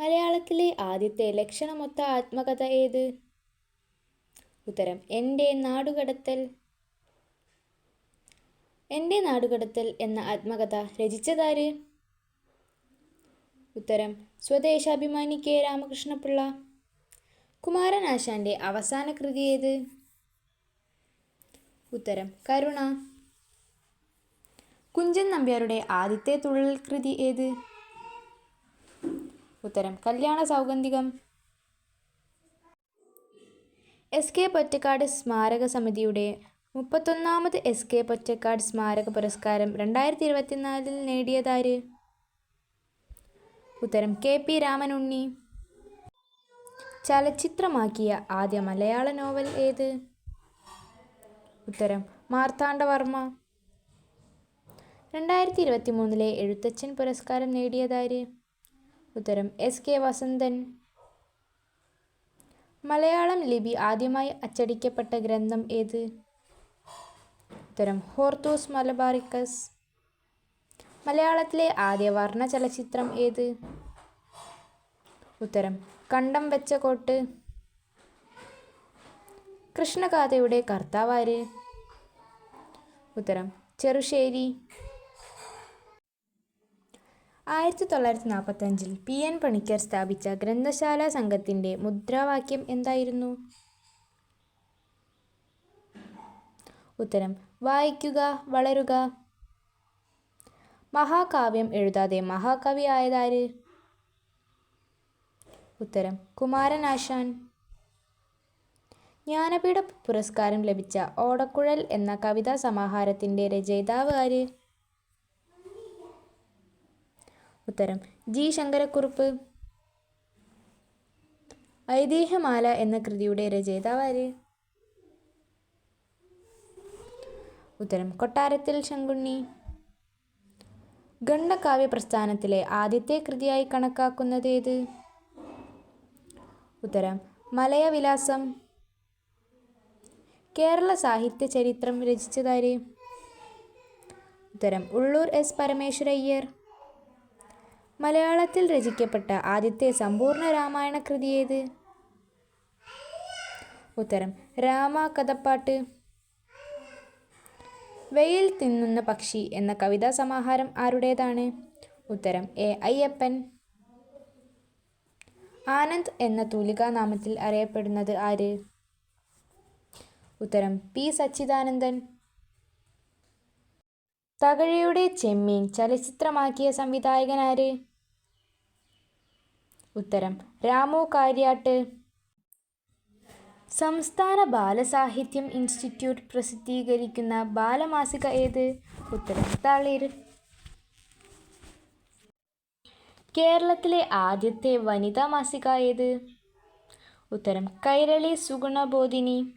മലയാളത്തിലെ ആദ്യത്തെ ലക്ഷണമൊത്ത ആത്മകഥ ഏത്? ഉത്തരം എന്റെ നാടുകടത്തൽ. എന്റെ നാടുകടത്തൽ എന്ന ആത്മകഥ രചിച്ചതാര്? ഉത്തരം സ്വദേശാഭിമാനി കെ. രാമകൃഷ്ണപിള്ള. കുമാരനാശാന്റെ അവസാന കൃതി ഏത്? ഉത്തരം കരുണ. കുഞ്ചൻ നമ്പ്യാരുടെ ആദ്യത്തെ തുള്ളൽ കൃതി ഏത്? ഉത്തരം കല്യാണ സൗഗന്ധികം. എസ് കെ പൊറ്റക്കാട് സ്മാരക സമിതിയുടെ മുപ്പത്തൊന്നാമത് എസ് കെ പൊറ്റക്കാട് സ്മാരക പുരസ്കാരം രണ്ടായിരത്തി ഇരുപത്തിനാലിൽ നേടിയതാര്? ഉത്തരം കെ പി രാമനുണ്ണി. ചലച്ചിത്രമാക്കിയ ആദ്യ മലയാള നോവൽ ഏത്? ഉത്തരം മാർത്താണ്ഡവർമ്മ രണ്ടായിരത്തി ഇരുപത്തി മൂന്നിലെ എഴുത്തച്ഛൻ പുരസ്കാരം നേടിയതാര്? ഉത്തരം എസ് കെ വസന്തൻ. മലയാളം ലിപി ആദ്യമായി അച്ചടിക്കപ്പെട്ട ഗ്രന്ഥം ഏത്? ഉത്തരം ഹോർത്തോസ് മലബാറിക്കസ്. മലയാളത്തിലെ ആദ്യ വർണ ചലച്ചിത്രം ഏത്? ഉത്തരം കണ്ടം വെച്ച കോട്ട്. കൃഷ്ണഗാഥയുടെ കർത്താവാര് ഉത്തരം ചെറുശ്ശേരി. ആയിരത്തി തൊള്ളായിരത്തി നാൽപ്പത്തഞ്ചിൽ പി എൻ പണിക്കർ സ്ഥാപിച്ച ഗ്രന്ഥശാല സംഘത്തിന്റെ മുദ്രാവാക്യം എന്തായിരുന്നു? ഉത്തരം വായിക്കുക വളരുക. മഹാകാവ്യം എഴുതാതെ മഹാകവി ആയതാര്? ഉത്തരം കുമാരനാശാൻ ജ്ഞാനപീഠ പുരസ്കാരം ലഭിച്ച ഓടക്കുഴൽ എന്ന കവിതാ സമാഹാരത്തിന്റെ രചയിതാവ് ആര്? ഉത്തരം. ജി. ശങ്കരക്കുറുപ്പ്. ഐതിഹ്യമാല എന്ന കൃതിയുടെ രചയിതാവ് ആര്? ഉത്തരം. കൊട്ടാരത്തിൽ ശങ്കുണ്ണി. ഗണ്ഡകാവ്യ പ്രസ്ഥാനത്തിലെ ആദ്യത്തെ കൃതിയായി കണക്കാക്കുന്നത് ഏത്? ഉത്തരം. മലയവിലാസം. കേരള സാഹിത്യ ചരിത്രം രചിച്ചതാര് ഉത്തരം. ഉള്ളൂർ എസ്. പരമേശ്വരയ്യർ. മലയാളത്തിൽ രചിക്കപ്പെട്ട ആദ്യത്തെ സമ്പൂർണ രാമായണ കൃതി ഏത്? ഉത്തരം രാമ കഥപ്പാട്ട്. വെയിൽ തിന്നുന്ന പക്ഷി എന്ന കവിതാ സമാഹാരം ആരുടേതാണ്? ഉത്തരം എ. അയ്യപ്പൻ. ആനന്ദ് എന്ന തൂലികാനാമത്തിൽ അറിയപ്പെടുന്നത് ആര്? ഉത്തരം പി. സച്ചിദാനന്ദൻ. തകഴിയുടെ ചെമ്മീൻ ചലച്ചിത്രമാക്കിയ സംവിധായകൻ ആര്? ഉത്തരം. രാമു കാര്യാട്ട്. സംസ്ഥാന ബാലസാഹിത്യം ഇൻസ്റ്റിറ്റ്യൂട്ട് പ്രസിദ്ധീകരിക്കുന്ന ബാലമാസിക ഏത്? ഉത്തരം. തളിർ. കേരളത്തിലെ ആദ്യത്തെ വനിതാ മാസിക ഏത്? ഉത്തരം. കൈരളി സുഗുണബോധിനി.